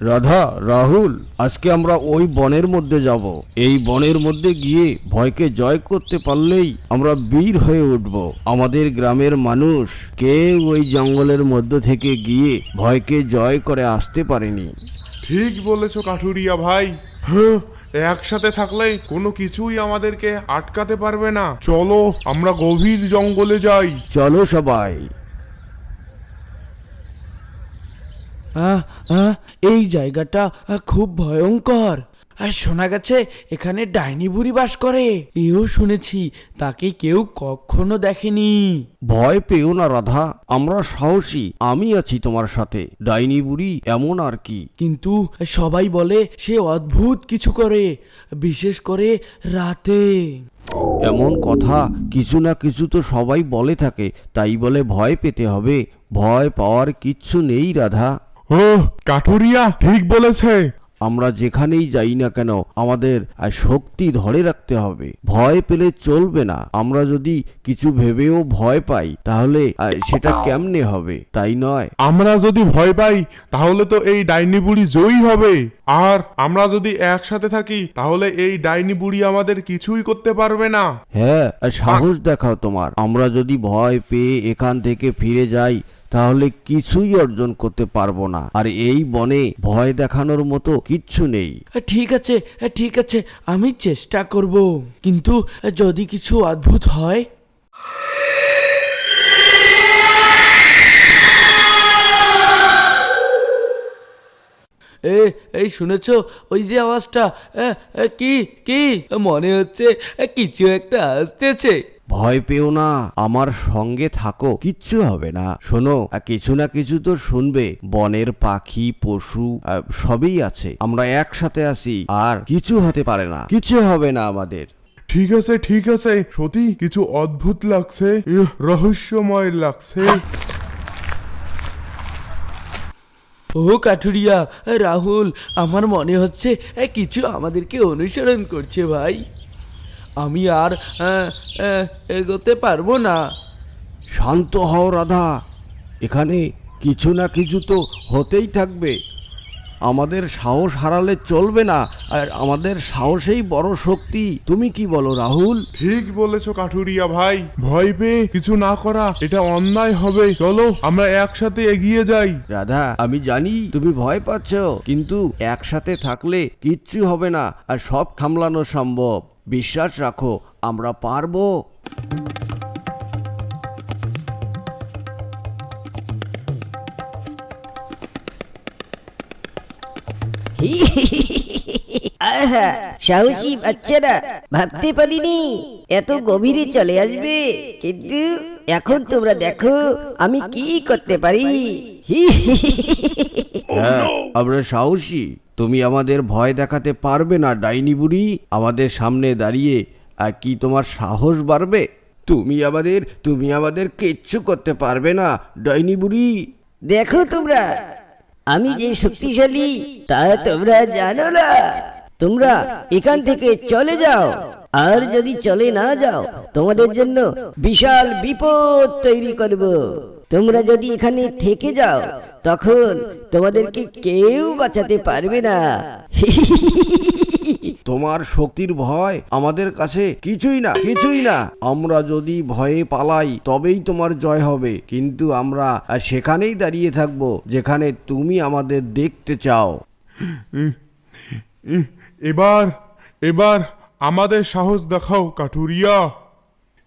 রাধা রাহুল আজকে আমরা ওই বনের মধ্যে যাব। এই বনের মধ্যে গিয়ে ভয়কে জয় করতে পারলেই আমরা বীর হয়ে উঠব। আমাদের গ্রামের মানুষ কেউ ওই জঙ্গলের মধ্য থেকে গিয়ে ভয়কে জয় করে আসতে পারেনি। ঠিক বলেছ কাঠুরিয়া ভাই। হ্যাঁ একসাথে থাকলে কোনো কিছুই আমাদেরকে আটকাতে পারবে না। চলো আমরা গভীর জঙ্গলে যাই। চলো সবাই। আহ, আহ, এই জায়গাটা খুব ভয়ঙ্কর। আর শোনা গেছে এখানে ডাইনি বুড়ি বাস করে। এও শুনেছি তাকে কেউ কখনো দেখেনি। ভয় পেও না রাধা। আমরা সাহসী আমি আছি তোমার সাথে। ডাইনি বুড়ি এমন আর কি? কিন্তু সবাই বলে সে অদ্ভুত কিছু করে বিশেষ করে রাতে। এমন কথা কিছু না কিছু তো সবাই বলে থাকে তাই বলে ভয় পেতে হবে। ভয় পাওয়ার কিচ্ছু নেই রাধা। ও কাঠুরিয়া ঠিক বলেছে। আমরা যেখানেই যাই না কেন আমাদের শক্তি ধরে রাখতে হবে। ভয় পেলে চলবে না। আমরা যদি কিছু ভেবেও ভয় পাই তাহলে সেটা কেমনে হবে? তাই নয়। আমরা যদি ভয় পাই তাহলে তো এই ডাইনি বুড়ি জয়ী হবে। আর আমরা যদি একসাথে থাকি তাহলে এই ডাইনি বুড়ি আমাদের কিছুই করতে পারবে না। হ্যাঁ সাহস দেখাও তোমার। আমরা যদি ভয় পেয়ে এখান থেকে ফিরে যাই তাহলে কিছুই অর্জন করতে পারব না। আর এই বনে ভয় দেখানোর মতো কিচ্ছু নেই। ঠিক আছে ঠিক আছে, আমি চেষ্টা করব। কিন্তু যদি কিছু অদ্ভুত হয় এ এই শুনেছ? ওই যে আওয়াজটা। এ, এ, কি কি? মনে হচ্ছে কিছু একটা আসতেছে। ভয় পেও না আমার সঙ্গে থাকো কিচ্ছু হবে না। শোনো কিছু না কিছু তো শুনবে। বনের পাখি পশু সবই আছে। আমরা একসাথে আছি আর কিছু হতে পারে না। কিছু হবে না আমাদের। ঠিক আছে ঠিক আছে। সত্যি কিছু অদ্ভুত লাগছে। রহস্যময় লাগছে। ও কাঠুরিয়া, রাহুল, আমার মনে হচ্ছে কিছু আমাদেরকে অনুসরণ করছে ভাই। আমি আর এগোতে পারব না। শান্ত হও রাধা, এখানে কিছু না কিছু তো হতেই থাকবে। আমাদের সাহস হারালে চলবে না আর আমাদের সাহসেই বড় শক্তি। তুমি কি বলো রাহুল? ঠিক বলেছ কাঠুরিয়া ভাই। ভয় পেয়ে কিছু না করা এটা অন্যায় হবে। চলো আমরা একসাথে এগিয়ে যাই। রাধা আমি জানি তুমি ভয় পাচ্ছ কিন্তু একসাথে থাকলে কিচ্ছু হবে না আর সব সামলানো সম্ভব। বিশ্বাস রাখো আমরা পারব। আহা সাহসী বাচ্চারা ভাবতে পারিনি এত গভীরে চলে আসবে। কিন্তু এখন তোমরা দেখো আমি কি করতে পারি। হ্যাঁ আমরা সাহসী। তুমি আমাদের ভয় দেখাতে পারবে না ডাইনি বুড়ি। আমাদের সামনে দাঁড়িয়ে আর কি তোমার সাহস বাড়বে? তুমি আমাদের তুমি আমাদের কিচ্ছু করতে পারবে না ডাইনি বুড়ি। দেখো তোমরা আমি যে শক্তিশালী তা তোমরা জানো না। তোমরা এখান থেকে চলে যাও। আর যদি চলে না যাও তোমাদের জন্য বিশাল বিপদ তৈরি করব। তোমরা যদি এখানে থেকে যাও তখন তোমাদেরকে কেউ বাঁচাতে পারবে না। তোমার শক্তির ভয় আমাদের কাছে কিছুই না কিছুই না। আমরা যদি ভয়ে পালাই তবেই তোমার জয় হবে। কিন্তু আমরা সেখানেই দাঁড়িয়ে থাকব যেখানে তুমি আমাদের দেখতে চাও। এবার এবার আমাদের সাহস দেখাও কাঠুরিয়া।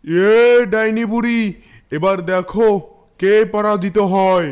এ ডাইনি বুড়ি এবার দেখো কে পরাজিত হয়।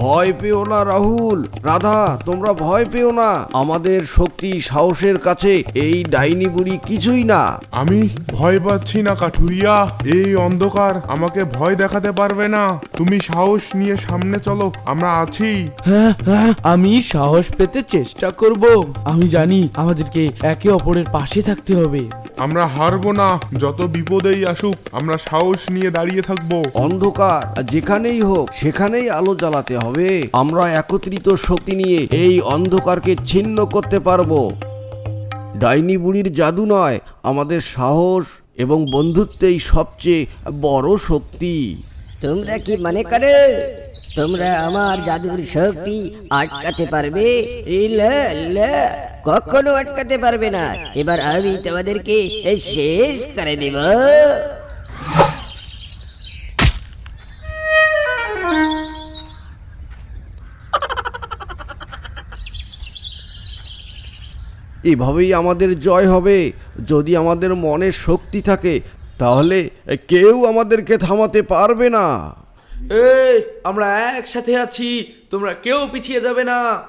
ভয় পেও না রাহুল। রাধা তোমরা ভয় পেও না। আমাদের শক্তি সাহসের কাছে এই ডাইনি বুড়ি কিছুই না। আমি ভয় পাচ্ছি না কাঠুরিয়া। এই অন্ধকার আমাকে ভয় দেখাতে পারবে না। তুমি সাহস নিয়ে সামনে চলো আমরা আছি। হ্যাঁ হ্যাঁ আমি সাহস পেতে চেষ্টা করব। আমি জানি আমাদেরকে একে অপরের পাশে থাকতে হবে। আমরা হারবো না যত বিপদেই আসুক আমরা সাহস নিয়ে দাঁড়িয়ে থাকব। অন্ধকার যেখানেই হোক সেখানেই আলো জ্বালাতে হবে। আমরা একত্রিত শক্তি নিয়ে এই অন্ধকারকে ছিন্ন করতে পারব। ডাইনি বুড়ির জাদু নয়, আমাদের সাহস এবং বন্ধুত্বেই সবচেয়ে বড় শক্তি। তোমরা কি মনে করো, তোমরা আমার জাদুর শক্তি আটকাতে পারবে? কখনো আটকাতে পারবে না। এবার আমি তোমাদেরকে শেষ করে দেব। এভাবেই আমাদের জয় হবে। যদি আমাদের মনে শক্তি থাকে, তাহলে কেউ আমাদেরকে থামাতে পারবে না। এই, আমরা একসাথে আছি, তোমরা কেউ পিছিয়ে যাবে না।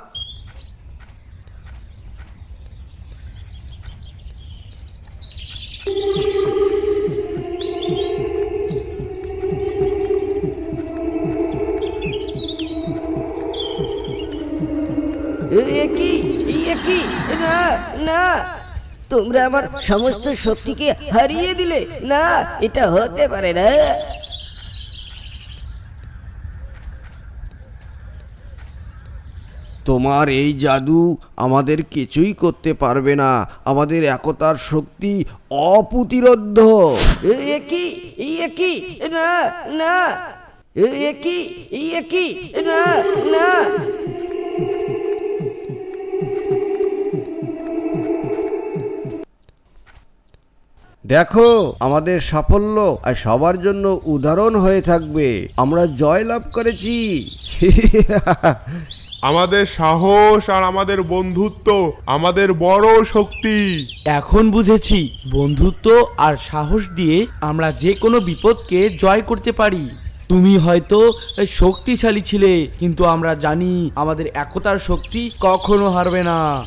কি? কি? না না। তোমরা আমার সমস্ত শক্তিকে হারিয়ে দিলে। না এটা হতে পারে না। তোমার এই জাদু আমাদের কিছুই করতে পারবে না। আমাদের একতার শক্তি অপ্রতিরোধ। এ কি? কি? না না। এ কি? কি? না না। দেখো আমাদের সাফল্য আর সবার জন্য উদাহরণ হয়ে থাকবে। আমরা জয় লাভ করেছি। আমাদের সাহস আর আমাদের বন্ধুত্ব আমাদের বড় শক্তি। এখন বুঝেছি বন্ধুত্ব আর সাহস দিয়ে আমরা যে কোনো বিপদকে জয় করতে পারি। তুমি হয়তো শক্তিশালী ছিলে কিন্তু আমরা জানি আমাদের একতার শক্তি কখনো হারবে না।